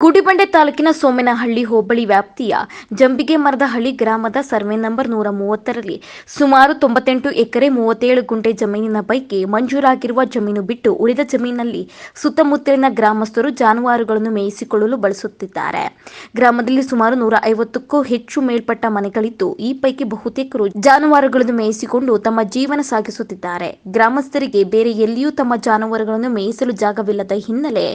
ಗುಡಿಬಂಡೆ ತಾಲೂಕಿನ ಸೋಮೇನಹಳ್ಳಿ ಹೋಬಳಿ ವ್ಯಾಪ್ತಿಯ ಜಂಬಿಗೆ ಮರದಹಳ್ಳಿ ಗ್ರಾಮದ ಸರ್ವೆ ನಂಬರ್ ನೂರ ಮೂವತ್ತರಲ್ಲಿ ಸುಮಾರು ತೊಂಬತ್ತೆಂಟು ಎಕರೆ ಮೂವತ್ತೇಳು ಗುಂಟೆ ಜಮೀನಿನ ಪೈಕಿ ಮಂಜೂರಾಗಿರುವ ಜಮೀನು ಬಿಟ್ಟು ಉಳಿದ ಜಮೀನಲ್ಲಿ ಸುತ್ತಮುತ್ತಲಿನ ಗ್ರಾಮಸ್ಥರು ಜಾನುವಾರುಗಳನ್ನು ಮೇಯಿಸಿಕೊಳ್ಳಲು ಬಳಸುತ್ತಿದ್ದಾರೆ. ಗ್ರಾಮದಲ್ಲಿ ಸುಮಾರು ನೂರ ಐವತ್ತಕ್ಕೂ ಹೆಚ್ಚು ಮೇಲ್ಪಟ್ಟ ಮನೆಗಳಿದ್ದು, ಈ ಪೈಕಿ ಬಹುತೇಕರು ಜಾನುವಾರುಗಳನ್ನು ಮೇಯಿಸಿಕೊಂಡು ತಮ್ಮ ಜೀವನ ಸಾಗಿಸುತ್ತಿದ್ದಾರೆ. ಗ್ರಾಮಸ್ಥರಿಗೆ ಬೇರೆ ಎಲ್ಲಿಯೂ ತಮ್ಮ ಜಾನುವಾರುಗಳನ್ನು ಮೇಯಿಸಲು ಜಾಗವಿಲ್ಲದ ಹಿನ್ನೆಲೆ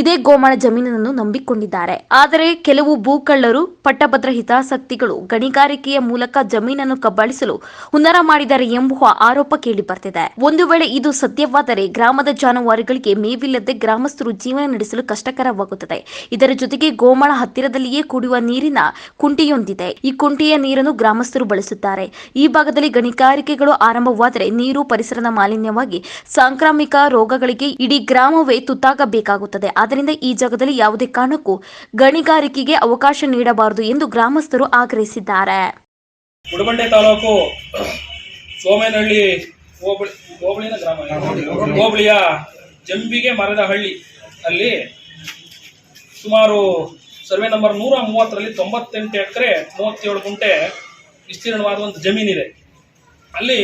ಇದೇ ಗೋಮಾಳ ಜಮೀನನ್ನು ನಂಬಿಕೊಂಡಿದ್ದಾರೆ ಆದರೆ ಕೆಲವು ಭೂಕಳ್ಳರು, ಪಟ್ಟಭದ್ರ ಹಿತಾಸಕ್ತಿಗಳು ಗಣಿಗಾರಿಕೆಯ ಮೂಲಕ ಜಮೀನನ್ನು ಕಬಳಿಸಲು ಹುನ್ನರ ಮಾಡಿದ್ದಾರೆ ಎಂಬುವ ಆರೋಪ ಕೇಳಿ ಬರ್ತಿದೆ. ಒಂದು ವೇಳೆ ಇದು ಸತ್ಯವಾದರೆ ಗ್ರಾಮದ ಜಾನುವಾರುಗಳಿಗೆ ಮೇವಿಲ್ಲದೆ ಗ್ರಾಮಸ್ಥರು ಜೀವನ ನಡೆಸಲು ಕಷ್ಟಕರವಾಗುತ್ತದೆ. ಇದರ ಜೊತೆಗೆ ಗೋಮಾಳ ಹತ್ತಿರದಲ್ಲಿಯೇ ಕುಡಿಯುವ ನೀರಿನ ಕುಂಟಿಯೊಂದಿದೆ. ಈ ಕುಂಟಿಯ ನೀರನ್ನು ಗ್ರಾಮಸ್ಥರು ಬಳಸುತ್ತಾರೆ. ಈ ಭಾಗದಲ್ಲಿ ಗಣಿಗಾರಿಕೆಗಳು ಆರಂಭವಾದರೆ ನೀರು ಪರಿಸರದ ಮಾಲಿನ್ಯವಾಗಿ ಸಾಂಕ್ರಾಮಿಕ ರೋಗಗಳಿಗೆ ಇಡೀ ಗ್ರಾಮವೇ ತುತ್ತಾಗಬೇಕಾಗುತ್ತದೆ. ಆದ್ದರಿಂದ ಈ ಜಾಗದಲ್ಲಿ ಯಾವುದೇ ಕಾರಣಕ್ಕೂ ಗಣಿಗಾರಿಕೆಗೆ ಅವಕಾಶ ನೀಡಬಾರದು ಎಂದು ಗ್ರಾಮಸ್ಥರು ಆಗ್ರಹಿಸಿದ್ದಾರೆ ಗುಡಬಂಡೆ ತಾಲೂಕು ಸೋಮೇನಹಳ್ಳಿ ಹೋಬಳಿ ಗ್ರಾಮ. ಹೋಬಳಿಯ ಜಂಬಿಗೆ ಮರದ ಹಳ್ಳಿ ಅಲ್ಲಿ ಸುಮಾರು ಸರ್ವೆ ನಂಬರ್ ನೂರ ಮೂವತ್ತರಲ್ಲಿ ತೊಂಬತ್ತೆಂಟು ಎಕರೆ ಮೂವತ್ತೇಳು ಗುಂಟೆ ವಿಸ್ತೀರ್ಣವಾದ ಒಂದು ಜಮೀನಿದೆ ಅಲ್ಲಿ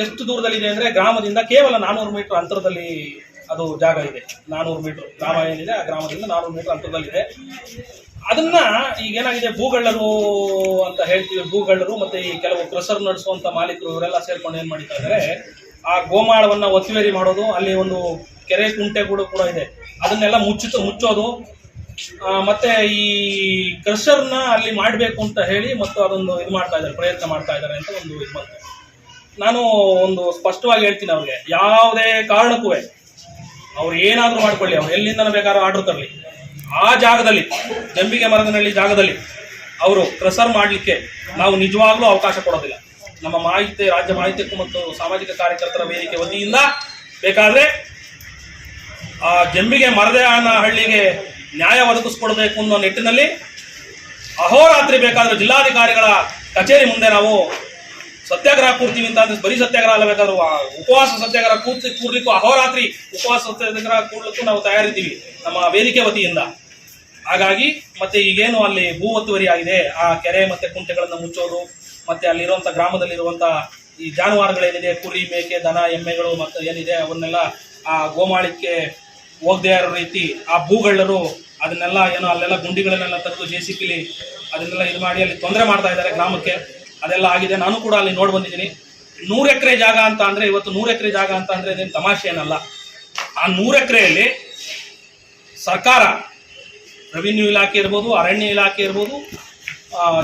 ಎಷ್ಟು ದೂರದಲ್ಲಿದೆ ಅಂದರೆ ಗ್ರಾಮದಿಂದ ಕೇವಲ ನಾನ್ನೂರು ಮೀಟರ್ ಅಂತರದಲ್ಲಿ ಅದು ಜಾಗ ಇದೆ. ನಾನೂರು ಮೀಟರ್. ಗ್ರಾಮ ಏನಿದೆ, ಆ ಗ್ರಾಮದಿಂದ ನಾನೂರು ಮೀಟರ್ ಅಂತರದಲ್ಲಿದೆ. ಅದನ್ನ ಈಗ ಏನಾಗಿದೆ, ಭೂಗಳ್ಳರು ಅಂತ ಹೇಳ್ತೀವಿ, ಭೂಗಳ್ಳರು ಮತ್ತೆ ಈ ಕೆಲವು ಕ್ರಸರ್ ನಡೆಸುವಂತ ಮಾಲೀಕರು ಇವರೆಲ್ಲ ಸೇರ್ಕೊಂಡು ಏನ್ ಮಾಡಿತಾ ಇದ್ದಾರೆ ಆ ಗೋಮಾಳವನ್ನ ಒತ್ತುವರಿ ಮಾಡೋದು, ಅಲ್ಲಿ ಒಂದು ಕೆರೆ ಕುಂಟೆ ಕೂಡ ಕೂಡ ಇದೆ. ಅದನ್ನೆಲ್ಲ ಮುಚ್ಚು ಮುಚ್ಚೋದು. ಮತ್ತೆ ಈ ಕ್ರಷರ್ನ ಅಲ್ಲಿ ಮಾಡಬೇಕು ಅಂತ ಹೇಳಿ ಮತ್ತು ಅದೊಂದು ಇದು ಮಾಡ್ತಾ ಇದ್ದಾರೆ ಪ್ರಯತ್ನ ಮಾಡ್ತಾ ಇದ್ದಾರೆ ಅಂತ ಒಂದು ಇದು ಬಂತು. ನಾನು ಒಂದು ಸ್ಪಷ್ಟವಾಗಿ ಹೇಳ್ತೀನಿ ಅವ್ರಿಗೆ, ಯಾವುದೇ ಕಾರಣಕ್ಕೂ ಅವ್ರು ಏನಾದರೂ ಮಾಡ್ಕೊಳ್ಳಿ. ಅವ್ರು ಎಲ್ಲಿಂದ ಬೇಕಾದ್ರೂ ಆರ್ಡರ್ ತರಲಿ. ಆ ಜಾಗದಲ್ಲಿ, ಜಂಬಿಗೆ ಮರದನಹಳ್ಳಿ ಜಾಗದಲ್ಲಿ ಅವರು ಕ್ರಸರ್ ಮಾಡಲಿಕ್ಕೆ ನಾವು ನಿಜವಾಗ್ಲೂ ಅವಕಾಶ ಕೊಡೋದಿಲ್ಲ. ನಮ್ಮ ಮಾಹಿತಿ, ರಾಜ್ಯ ಮಾಹಿತಿ ಮತ್ತು ಸಾಮಾಜಿಕ ಕಾರ್ಯಕರ್ತರ ವೇದಿಕೆ ವತಿಯಿಂದ ಬೇಕಾದ್ರೆ ಆ ಜಂಬಿಗೆ ಮರದನ ಹಳ್ಳಿಗೆ ನ್ಯಾಯ ಒದಗಿಸ್ಕೊಡ್ಬೇಕು ಅನ್ನೋ ನಿಟ್ಟಿನಲ್ಲಿ ಅಹೋರಾತ್ರಿ ಬೇಕಾದ್ರೆ ಜಿಲ್ಲಾಧಿಕಾರಿಗಳ ಕಚೇರಿ ಮುಂದೆ ನಾವು ಸತ್ಯಾಗ್ರಹ ಕೂರ್ತೀವಿ ಅಂತ ಅಂದ್ರೆ ಬರೀ ಸತ್ಯಾಗ್ರಹ ಅಲ್ಲ ಬೇಕಾದ್ರೂ ಉಪವಾಸ ಸತ್ಯಾಗ್ರಹ ಕೂತ್ ಕೂರ್ಲಿಕ್ಕೂ ಅಹೋರಾತ್ರಿ ಉಪವಾಸ ಸತ್ಯಾಗ್ರಹ ಕೂಡ್ಲಿಕ್ಕೂ ನಾವು ತಯಾರಿದ್ದೀವಿ ನಮ್ಮ ವೇದಿಕೆ ವತಿಯಿಂದ. ಹಾಗಾಗಿ ಮತ್ತೆ ಈಗೇನು ಅಲ್ಲಿ ಭೂ ಒತ್ತುವರಿ ಆಗಿದೆ, ಆ ಕೆರೆ ಮತ್ತೆ ಕುಂಟೆಗಳನ್ನು ಮುಚ್ಚೋದು, ಮತ್ತೆ ಅಲ್ಲಿರುವಂತ ಗ್ರಾಮದಲ್ಲಿರುವಂತ ಈ ಜಾನುವಾರುಗಳೇನಿದೆ, ಕುರಿ, ಮೇಕೆ, ದನ, ಎಮ್ಮೆಗಳು ಮತ್ತೆ ಏನಿದೆ ಅವನ್ನೆಲ್ಲ ಆ ಗೋಮಾಳಕ್ಕೆ ಹೋಗದೆ ಇರೋ ರೀತಿ ಆ ಭೂಗಳ್ಳರು ಅದನ್ನೆಲ್ಲ ಏನೋ ಅಲ್ಲೆಲ್ಲ ಗುಂಡಿಗಳನ್ನೆಲ್ಲ ತೆಗೆದು ಜೆ ಸಿ ಪಿಲಿ ಅದನ್ನೆಲ್ಲ ಇದು ಮಾಡಿ ಅಲ್ಲಿ ತೊಂದರೆ ಮಾಡ್ತಾ ಇದ್ದಾರೆ ಗ್ರಾಮಕ್ಕೆ. ಅದೆಲ್ಲ ಆಗಿದೆ. ನಾನು ಕೂಡ ಅಲ್ಲಿ ನೋಡಿ ಬಂದಿದ್ದೀನಿ. ನೂರು ಎಕರೆ ಜಾಗ ಅಂತ ಅಂದರೆ, ಇವತ್ತು ನೂರು ಎಕರೆ ಜಾಗ ಅಂತ ಅಂದ್ರೆ ಇದೇನು ತಮಾಷೆ ಏನಲ್ಲ. ಆ ನೂರು ಎಕರೆಯಲ್ಲಿ ಸರ್ಕಾರ ರೆವಿನ್ಯೂ ಇಲಾಖೆ ಇರ್ಬೋದು, ಅರಣ್ಯ ಇಲಾಖೆ ಇರ್ಬೋದು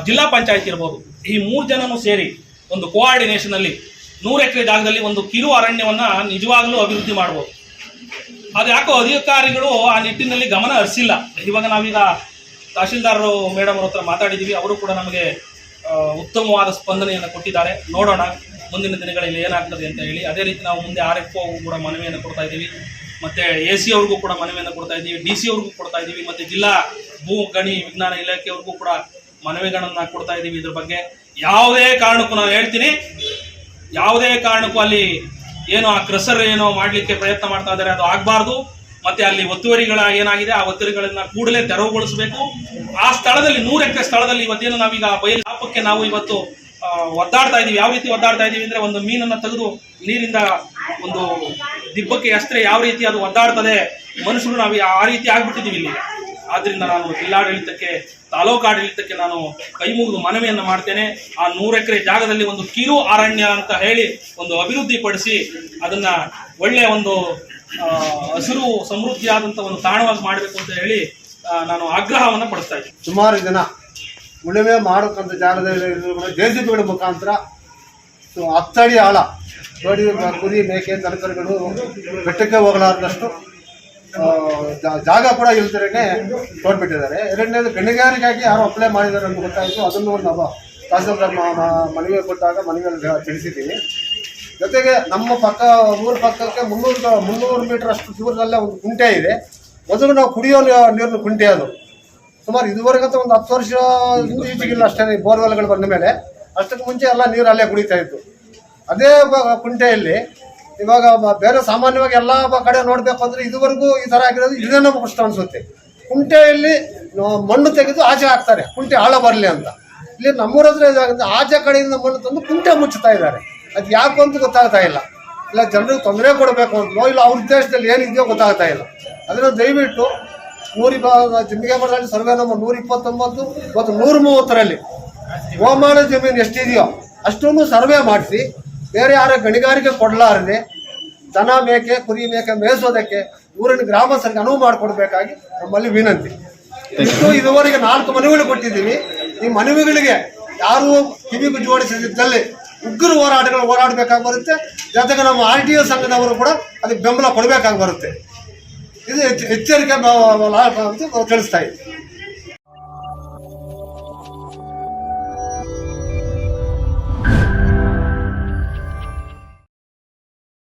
ಜಿಲ್ಲಾ ಪಂಚಾಯತ್ ಇರ್ಬೋದು, ಈ ಮೂರು ಜನನು ಸೇರಿ ಒಂದು ಕೋಆರ್ಡಿನೇಷನ್ ಅಲ್ಲಿ ನೂರು ಎಕರೆ ಜಾಗದಲ್ಲಿ ಒಂದು ಕಿರು ಅರಣ್ಯವನ್ನ ನಿಜವಾಗ್ಲೂ ಅಭಿವೃದ್ಧಿ ಮಾಡ್ಬೋದು. ಅದು ಯಾಕೋ ಅಧಿಕಾರಿಗಳು ಆ ನಿಟ್ಟಿನಲ್ಲಿ ಗಮನ ಹರಿಸಿಲ್ಲ. ಇವಾಗ ನಾವೀಗ ತಹಶೀಲ್ದಾರರು ಮೇಡಮ್ ಅವ್ರ ಹತ್ರ ಮಾತಾಡಿದ್ದೀವಿ ಅವರು ಕೂಡ ನಮಗೆ ಉತ್ತಮವಾದ ಸ್ಪಂದನೆಯನ್ನು ಕೊಟ್ಟಿದ್ದಾರೆ. ನೋಡೋಣ, ಮುಂದಿನ ದಿನಗಳಲ್ಲಿ ಏನಾಗ್ತದೆ ಅಂತ ಹೇಳಿ. ಅದೇ ರೀತಿ ನಾವು ಮುಂದೆ ಆರ್ ಎಫ್ ಕೂಡ ಮನವಿಯನ್ನು ಕೊಡ್ತಾ ಇದ್ದೀವಿ. ಮತ್ತು ಎ ಸಿ ಅವ್ರಿಗೂ ಕೂಡ ಮನವಿಯನ್ನು ಕೊಡ್ತಾ ಇದ್ದೀವಿ. ಡಿ ಸಿ ಅವ್ರಿಗೂ ಕೊಡ್ತಾ ಇದ್ದೀವಿ. ಮತ್ತು ಜಿಲ್ಲಾ ಭೂ ಗಣಿ ವಿಜ್ಞಾನ ಇಲಾಖೆಯವ್ರಿಗೂ ಕೂಡ ಮನವಿಗಳನ್ನು ಕೊಡ್ತಾ ಇದ್ದೀವಿ ಇದ್ರ ಬಗ್ಗೆ. ಯಾವುದೇ ಕಾರಣಕ್ಕೂ ನಾನು ಹೇಳ್ತೀನಿ. ಯಾವುದೇ ಕಾರಣಕ್ಕೂ ಅಲ್ಲಿ ಏನು ಆ ಕ್ರಸರ್ ಏನೋ ಮಾಡಲಿಕ್ಕೆ ಪ್ರಯತ್ನ ಮಾಡ್ತಾ ಇದ್ದಾರೆ, ಅದು ಆಗಬಾರ್ದು. ಮತ್ತೆ ಅಲ್ಲಿ ಒತ್ತುವರಿಗಳ ಏನಾಗಿದೆ, ಆ ಒತ್ತುವರಿಗಳನ್ನು ಕೂಡಲೇ ತೆರವುಗೊಳಿಸಬೇಕು. ಆ ಸ್ಥಳದಲ್ಲಿ ನೂರು ಎಕರೆ ಸ್ಥಳದಲ್ಲಿ ಇವತ್ತೇನು ನಾವೀಗ ಬಯಲು ಲಾಪಕ್ಕೆ ನಾವು ಇವತ್ತು ಒದ್ದಾಡ್ತಾ ಇದ್ದೀವಿ. ಯಾವ ರೀತಿ ಒದ್ದಾಡ್ತಾ ಇದ್ದೀವಿ ಅಂದ್ರೆ ಒಂದು ಮೀನನ್ನ ತೆಗೆದು ನೀರಿಂದ ಒಂದು ದಿಬ್ಬಕ್ಕೆ ಎಸ್ತರೆ ಯಾವ ರೀತಿ ಅದು ಒದ್ದಾಡ್ತದೆ, ಮನುಷ್ಯರು ನಾವು ಆ ರೀತಿ ಆಗ್ಬಿಟ್ಟಿದ್ದೀವಿ ಇಲ್ಲಿ. ಆದ್ದರಿಂದ ನಾನು ಜಿಲ್ಲಾಡಳಿತಕ್ಕೆ, ತಾಲೂಕು ಆಡಳಿತಕ್ಕೆ ನಾನು ಕೈ ಮುಗಿದು ಮನವಿಯನ್ನು ಮಾಡ್ತೇನೆ. ಆ ನೂರು ಎಕರೆ ಜಾಗದಲ್ಲಿ ಒಂದು ಕಿರು ಅರಣ್ಯ ಅಂತ ಹೇಳಿ ಒಂದು ಅಭಿವೃದ್ಧಿಪಡಿಸಿ ಅದನ್ನು ಒಳ್ಳೆಯ ಒಂದು ಹಸಿರು ಸಮೃದ್ಧಿಯಾದಂಥ ಒಂದು ತಾಣವಾಗಿ ಮಾಡಬೇಕು ಅಂತ ಹೇಳಿ ನಾನು ಆಗ್ರಹವನ್ನು ಪಡಿಸ್ತಾ ಇದ್ದೀನಿ. ಸುಮಾರು ಜನ ಉಳುಮೆ ಮಾಡೋಕ್ಕಂಥ ಜಾಗದಲ್ಲಿ ಜೆ ಸಿ ಬಿಗಳ ಮುಖಾಂತರ ಹತ್ತಡಿ ಆಳ ನೋಡಿ ಕುರಿ ಮೇಕೆ ತರಕಾರಿಗಳು ಬೆಟ್ಟಕ್ಕೆ ಹೋಗಲಾರದಷ್ಟು ಜಾಗ ಕೂಡ ಇಲ್ದಿರೇ ತೋಡ್ಬಿಟ್ಟಿದ್ದಾರೆ ಎರಡನೇದು ಗಣಿಗಾರಿಕೆಗಾಗಿ ಯಾರು ಅಪ್ಲೈ ಮಾಡಿದ್ದಾರೆ ಅಂತ ಗೊತ್ತಾಯಿತು. ಅದನ್ನು ನಾವು ತಹಸೀಲ್ದಾರ್ ಮನವಿ ಕೊಟ್ಟಾಗ ಮನವಿಯಲ್ಲಿ ತಿಳಿಸಿದ್ದೀನಿ ಜೊತೆಗೆ ನಮ್ಮ ಪಕ್ಕ, ಊರ ಪಕ್ಕಕ್ಕೆ ಮುನ್ನೂರು ಮುನ್ನೂರು ಮೀಟರ್ ಅಷ್ಟು ದೂರದಲ್ಲೇ ಒಂದು ಕುಂಟೆ ಇದೆ. ಮೊದಲು ನಾವು ಕುಡಿಯೋ ನೀರಿನ ಕುಂಟೆ ಅದು. ಸುಮಾರು ಇದುವರೆಗಂತ ಒಂದು ಹತ್ತು ವರ್ಷ ಈಚೆಗಿಲ್ಲ ಅಷ್ಟೇ ಬೋರ್ವೆಲ್ಗಳು ಬಂದ ಮೇಲೆ. ಅಷ್ಟಕ್ಕೆ ಮುಂಚೆ ಎಲ್ಲ ನೀರು ಅಲ್ಲೇ ಕುಡಿತಾ ಇತ್ತು ಅದೇ ಕುಂಟೆಯಲ್ಲಿ ಇವಾಗ ಬೇರೆ ಸಾಮಾನ್ಯವಾಗಿ ಎಲ್ಲ ಕಡೆ ನೋಡ್ಬೇಕು ಅಂದ್ರೆ ಇದುವರೆಗೂ ಈ ತರ ಆಗಿರೋದು ಇದೇ ನಮ್ಗೆ ಕಷ್ಟ ಅನ್ಸುತ್ತೆ. ಕುಂಟೆಯಲ್ಲಿ ಮಣ್ಣು ತೆಗೆದು ಆಚೆ ಹಾಕ್ತಾರೆ. ಕುಂಟೆ ಆಳ ಬರಲಿ ಅಂತ. ಇಲ್ಲಿ ನಮ್ಮೂರ ಇದಾಗಿದೆ ಆಚೆ ಕಡೆಯಿಂದ ಮಣ್ಣು ತಂದು ಕುಂಟೆ ಮುಚ್ಚುತ್ತಾ ಇದ್ದಾರೆ. ಅದು ಯಾಕೆ ಅಂತ ಗೊತ್ತಾಗ್ತಾ ಇಲ್ಲ. ಇಲ್ಲ, ಜನರಿಗೆ ತೊಂದರೆ ಕೊಡಬೇಕು ಅಂತಲೋ ಇಲ್ಲ ಅವ್ರ ಉದ್ದೇಶದಲ್ಲಿ ಏನಿದೆಯೋ ಗೊತ್ತಾಗ್ತಾ ಇಲ್ಲ. ಅದನ್ನು ದಯವಿಟ್ಟು ನೂರಿಪ ಜಿಮ್ಮಿಗೆ ಮಾಡಿದ ಸರ್ವೆ ನಮ್ಮ ನೂರ ಇಪ್ಪತ್ತೊಂಬತ್ತು ಮತ್ತು ನೂರ ಮೂವತ್ತರಲ್ಲಿ ಹವಾಮಾನ ಜಮೀನು ಎಷ್ಟಿದೆಯೋ ಅಷ್ಟನ್ನು ಸರ್ವೆ ಮಾಡಿಸಿ ಬೇರೆ ಯಾರ ಗಣಿಗಾರಿಕೆ ಕೊಡಲಾರದೆ ದನ ಮೇಕೆ, ಕುರಿ ಮೇಕೆ ಮೇಯಿಸೋದಕ್ಕೆ ಊರಿನ ಗ್ರಾಮಸ್ಥರಿಗೆ ಅನುವು ಮಾಡಿಕೊಡ್ಬೇಕಾಗಿ ನಮ್ಮಲ್ಲಿ ವಿನಂತಿ. ಇಷ್ಟು ಇದುವರೆಗೆ ನಾಲ್ಕು ಮನವಿಗಳು ಕೊಟ್ಟಿದ್ದೀವಿ. ಈ ಮನವಿಗಳಿಗೆ ಯಾರು ಕಿವಿಗೂ ಜೋಡಿಸದಿದ್ದಲ್ಲಿ ಉಗ್ರ ಹೋರಾಟಗಳು ಹೋರಾಡಬೇಕಾಗಿ ಬರುತ್ತೆ. ಜೊತೆಗೆ ನಮ್ಮ ಆರ್ ಟಿ ಸಂಘದವರು ಕೂಡ ಅದಕ್ಕೆ ಬೆಂಬಲ ಕೊಡಬೇಕಾಗಿ ಬರುತ್ತೆ. ಇದು ಎಚ್ಚ- ಎಚ್ಚರಿಕೆ ಬ- ಬ- ಅಂತ ತಿಳಿಸ್ತಾ ಇದ್ದೀವಿ